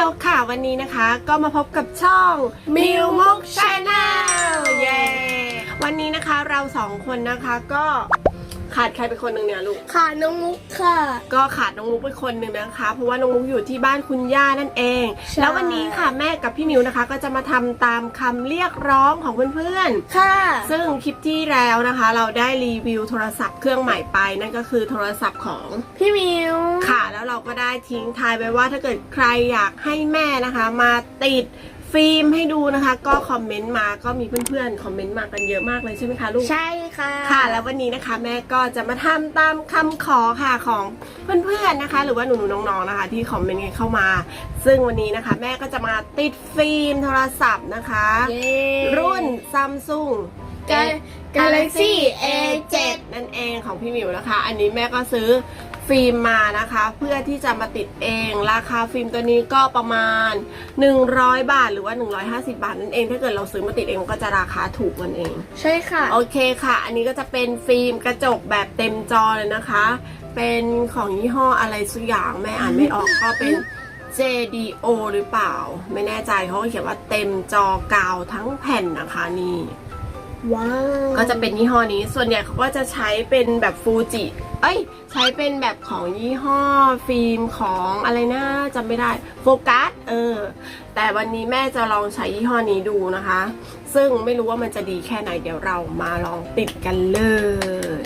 ยวค่ะวันนี้นะคะก็มาพบกับช่องมิวมุกชาแนลเย้วันนี้นะคะเราสองคนนะคะก็ ขาดใครไปคนหนึ่งเนี่ยลูก ค่ะน้องมุกค่ะ ก็ขาดน้องมุกไปคนหนึ่งนะคะ เพราะว่าน้องมุกอยู่ที่บ้านคุณย่านั่นเอง ใช่ แล้ววันนี้ค่ะแม่กับพี่มิวนะคะ ก็จะมาทำตามคำเรียกร้องของเพื่อนค่ะ ๆ ซึ่งคลิปที่แล้วนะคะ เราได้รีวิวโทรศัพท์เครื่องใหม่ไปนั่นก็คือโทรศัพท์ของ พี่มิวค่ะแล้วเราก็ได้ทิ้งทายไว้ว่าถ้าเกิดใครอยากให้แม่นะคะ มาติด ฟิล์มให้ดูนะคะ ก็คอมเมนต์มาก็มีเพื่อนๆคอมเมนต์มากันเยอะมากเลยใช่ไหมคะลูก ใช่ค่ะ ค่ะ แล้ววันนี้นะคะแม่ก็จะมาทำตามคำขอค่ะของเพื่อนๆนะคะ หรือว่าหนูๆน้องๆนะคะ ที่คอมเมนต์กันเข้ามา ซึ่งวันนี้นะคะ แม่ก็จะมาติดฟิล์มโทรศัพท์นะคะ เย้รุ่นซัมซุงกาแล็กซี่ A7 นั่นเองของพี่หมิวนะคะ อันนี้แม่ก็ซื้อ ฟิล์มมานะคะ เพื่อที่จะมาติดเอง ราคาฟิล์มตัวนี้ก็ประมาณ 100 บาทหรือว่า 150 บาทนั่นเองถ้าเกิดเราซื้อมาติดเองมันก็จะราคาถูกกันเอง ใช่ค่ะ โอเคค่ะ อันนี้ก็จะเป็นฟิล์มกระจกแบบเต็มจอเลยนะคะ เป็นของยี่ห้ออะไรสักอย่างแม่อ่านไม่ออกก็เป็น JDO หรือเปล่า ไม่แน่ใจเขาก็เขียนว่าเต็มจอกาวทั้งแผ่นนะคะนี่ ว้าว ก็จะเป็นยี่ห้อนี้ส่วนใหญ่เขาก็จะใช้เป็นแบบฟูจิ เอ้ย ใช้เป็นแบบของยี่ห้อฟิล์มของอะไรนะจำไม่ได้โฟกัสเออ แต่วันนี้แม่จะลองใช้ยี่ห้อนี้ดูนะคะ ซึ่งไม่รู้ว่ามันจะดีแค่ไหนเดี๋ยวเรามาลองติดกันเล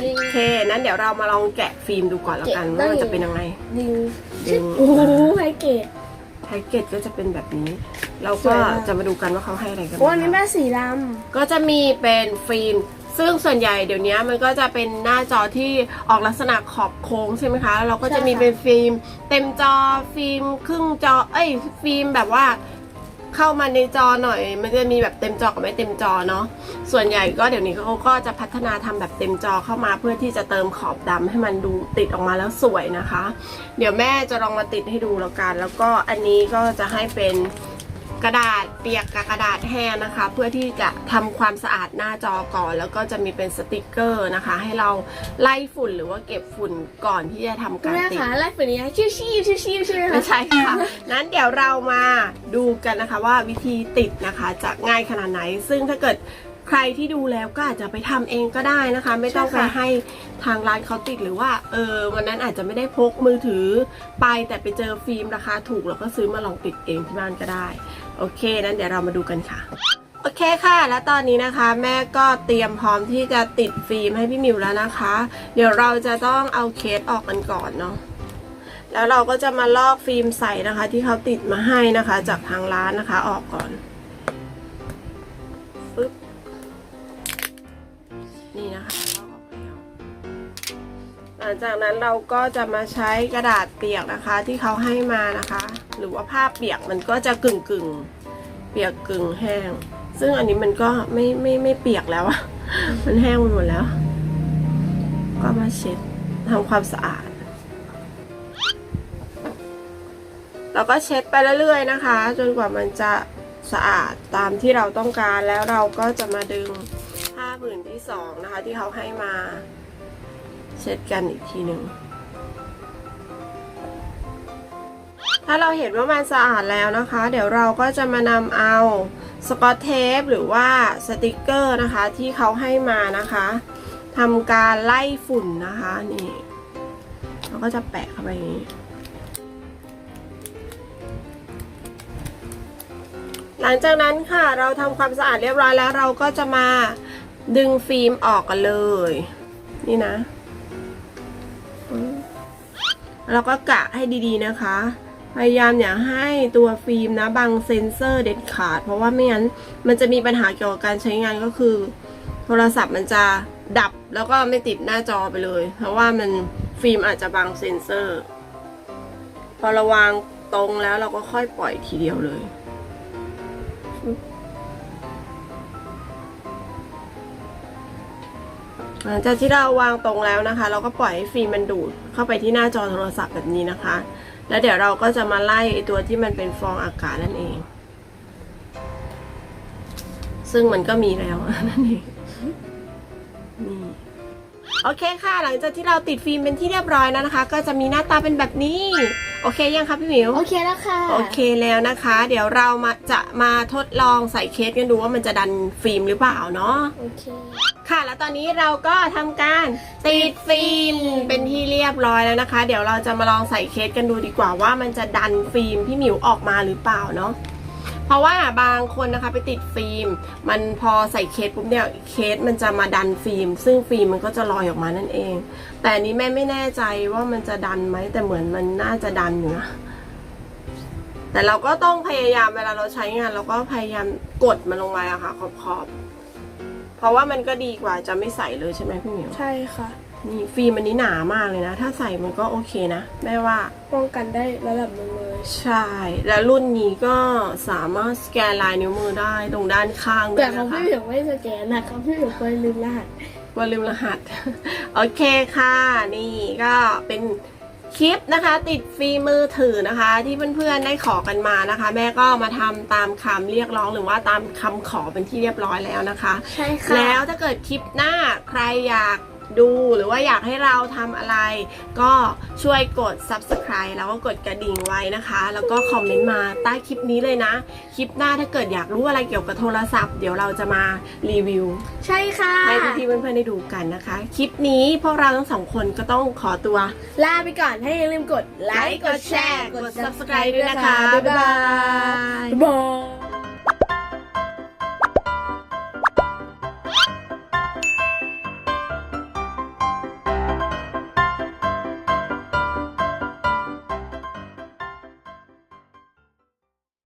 ยโอเคนั้นเดี๋ยวเรามาลองแกะฟิล์มดูก่อนแล้วกันว่ามันจะเป็นยังไงดิงดึง โอ้โหไฮเกต แพ็กเกจก็จะเป็นแบบนี้ เราสก็วยมาก จะมาดูกันว่าเขาให้อะไรกันโอ้อันนี้บ้างแม่สีดก็จะมีเป็นฟิล์มซึ่งส่วนใหญ่เดี๋ยวนี้มันก็จะเป็นหน้าจอที่ออกลักษณะขอบโค้งใช่ไหมคะเราก็จะมีเป็นฟิล์ม เต็มจอฟิล์มครึ่งจอ เอ้ยฟิล์มแบบว่าเข้ามาในจอหน่อย มันจะมีแบบเต็มจอกับไม่เต็มจอเนาะส่วนใหญ่ก็เดี๋ยวนี้เขาก็จะพัฒนาทำแบบเต็มจอเข้ามาเพื่อที่จะเติมขอบดำให้มันดูติดออกมาแล้วสวยนะคะ เดี๋ยวแม่จะลองมาติดให้ดูแล้วกัน แล้วก็อันนี้ก็จะให้เป็น กระดาษเปียกกับกระดาษแห้งนะคะ เพื่อที่จะทำความสะอาดหน้าจอก่อน แล้วก็จะมีเป็นสติกเกอร์นะคะ ให้เราไล่ฝุ่นหรือว่าเก็บฝุ่นก่อนที่จะทำำการแม่ติดขาแรกเป็นยังไงชิวชิวชิวชิวใช่ไหมไม่คะใช่ค่ะนั้นเดี๋ยวเรามาดูกันนะคะว่าวิธีติดนะคะจะง่ายขนาดไหน ซึ่งถ้าเกิดใครที่ดูแล้วก็อาจจะไปทำเองก็ได้นะคะ ไม่ต้องไปให้ทางร้านเขาติดหรือว่าเออวันนั้นอาจจะไม่ได้พกมือถือไปแต่ไปเจอฟิล์มราคาถูกเราก็ซื้อมาลองติดเองที่บ้านก็ได้ โอเคนั้นเดี๋ยวเรามาดูกันค่ะ โอเคค่ะ แล้วตอนนี้นะคะ แม่ก็เตรียมพร้อมที่จะติดฟิล์มให้พี่มิวแล้วนะคะ เดี๋ยวเราจะต้องเอาเคสออกกันก่อนเนาะแล้วเราก็จะมาลอกฟิล์มใส่นะคะ ที่เขาติดมาให้นะคะ จากทางร้านนะคะออกก่อนปึ๊บนี่นะคะลอกออกแล้วหลังจากนั้นเราก็จะมาใช้กระดาษเปียกนะคะที่เขาให้มานะคะ รือว่าผ้าเปียกมันก็จะกึ่งกึ่งๆเปียกกึ่งแห้ง ซึ่งอันนี้มันก็ไม่ไม่ไม่เปียกแล้วอะมันแห้งไปหมดแล้ว ก็มาเช็ดทำความสะอาดเราก็เช็ดไปเรื่อยๆนะคะ จนกว่ามันจะสะอาดตามที่เราต้องการแล้วเราก็จะมาดึงผ้าผืนที่สองนะคะ ที่เขาให้มา เช็ดกันอีกทีหนึ่ง ถ้าเราเห็นว่ามันสะอาดแล้วนะคะ เดี๋ยวเราก็จะมานำเอาสกอตเทปหรือว่าสติกเกอร์นะคะที่เขาให้มานะคะทำการไล่ฝุ่นนะคะนี่เราก็จะแปะเข้าไปนี้หลังจากนั้นค่ะเราทำความสะอาดเรียบร้อยแล้ว เราก็จะมาดึงฟิล์มออกกันเลย นี่นะ เราก็กะให้ดีๆนะคะ พยายามอย่าให้ตัวฟิล์มนะบังเซนเซอร์เด็ดขาด เพราะว่าไม่งั้นมันจะมีปัญหาเกี่ยวกับการใช้งานก็คือ โทรศัพท์มันจะดับแล้วก็ไม่ติดหน้าจอไปเลย เพราะว่ามันฟิล์มอาจจะบังเซนเซอร์ พอเราวางตรงแล้วเราก็ค่อยปล่อยทีเดียวเลยหลังจากที่เราวางตรงแล้วนะคะ เราก็ปล่อยให้ฟิล์มมันดูดเข้าไปที่หน้าจอโทรศัพท์แบบนี้นะคะ แล้วเดี๋ยวเราก็จะมาไล่ไอตัวที่มันเป็นฟองอากาศนั่นเอง ซึ่งมันก็มีแล้วนั่นเองนี่โอเคค่ะ หลังจากที่เราติดฟิล์มเป็นที่เรียบร้อยแล้วนะคะ ก็จะมีหน้าตาเป็นแบบนี้ โอเคยังคะพี่หมิว โอเคแล้วค่ะ โอเคแล้วนะคะ เดี๋ยวเรามาจะมาทดลองใส่เคสกันดูว่ามันจะดันฟิล์มหรือเปล่าเนาะ โอเค ค่ะ แล้วตอนนี้เราก็ทำการติดฟิล์มเป็นที่เรียบร้อยแล้วนะคะ เดี๋ยวเราจะมาลองใส่เคสกันดูดีกว่าว่ามันจะดันฟิล์มพี่หมิวออกมาหรือเปล่าเนาะ เพราะว่าบางคนนะคะไปติดฟิล์ม มันพอใส่เคสปุ๊บเนี่ยเคสมันจะมาดันฟิล์ม ซึ่งฟิล์มมันก็จะลอยออกมานั่นเอง แต่นี้แม่ไม่แน่ใจว่ามันจะดันไหมแต่เหมือนมันน่าจะดันอยู่นะแต่เราก็ต้องพยายามเวลาเราใช้งาน เราก็พยายามกดมันลงไปอะค่ะขอบขอบๆเพราะว่ามันก็ดีกว่าจะไม่ใส่เลยใช่ไหมพี่หมิวใช่ค่ะ นี่ฟิล์มอันนี้หนามากเลยนะ ถ้าใส่มันก็โอเคนะ แม่ว่า ป้องกันได้ระดับหนึงเลย ใช่ แล้วรุ่นนี้ก็สามารถสแกนลายนิ้วมือได้ตรงด้านข้างด้วแต่ยเขานะคะพี่เหลืองไม่สแกนนะเขาพี่เหลืองไปลืมรหัส ว่าลืมรหัส โอเคค่ะ นี่ก็เป็นคลิปนะคะ ติดฟิล์มมือถือนะคะ ที่เพื่อนๆได้ขอกันมานะคะ แม่ก็มาทำตามคำเรียกร้องหรือว่าตามคำขอเป็นที่เรียบร้อยแล้วนะคะ ใช่ค่ะ แล้วถ้าเกิดคลิปหน้าใครอยาก ดูหรือว่าอยากให้เราทำอะไร ก็ช่วยกด subscribe แล้วก็กดกระดิ่งไว้นะคะ แล้วก็คอมเมนต์มาใต้คลิปนี้เลยนะ คลิปหน้าถ้าเกิดอยากรู้อะไรเกี่ยวกับโทรศัพท์ เดี๋ยวเราจะมารีวิว ใช่ค่ะ ให้พี่ๆเพื่อนๆได้ดูกันนะคะ คลิปนี้พวกเราทั้งสองคนก็ต้องขอตัวลาไปก่อนให้อย่าลืมกดไลค์กดแชร์กด subscribe ด้วยนะคะ บ๊ายบายบ๊ายบายบ๊ายบาย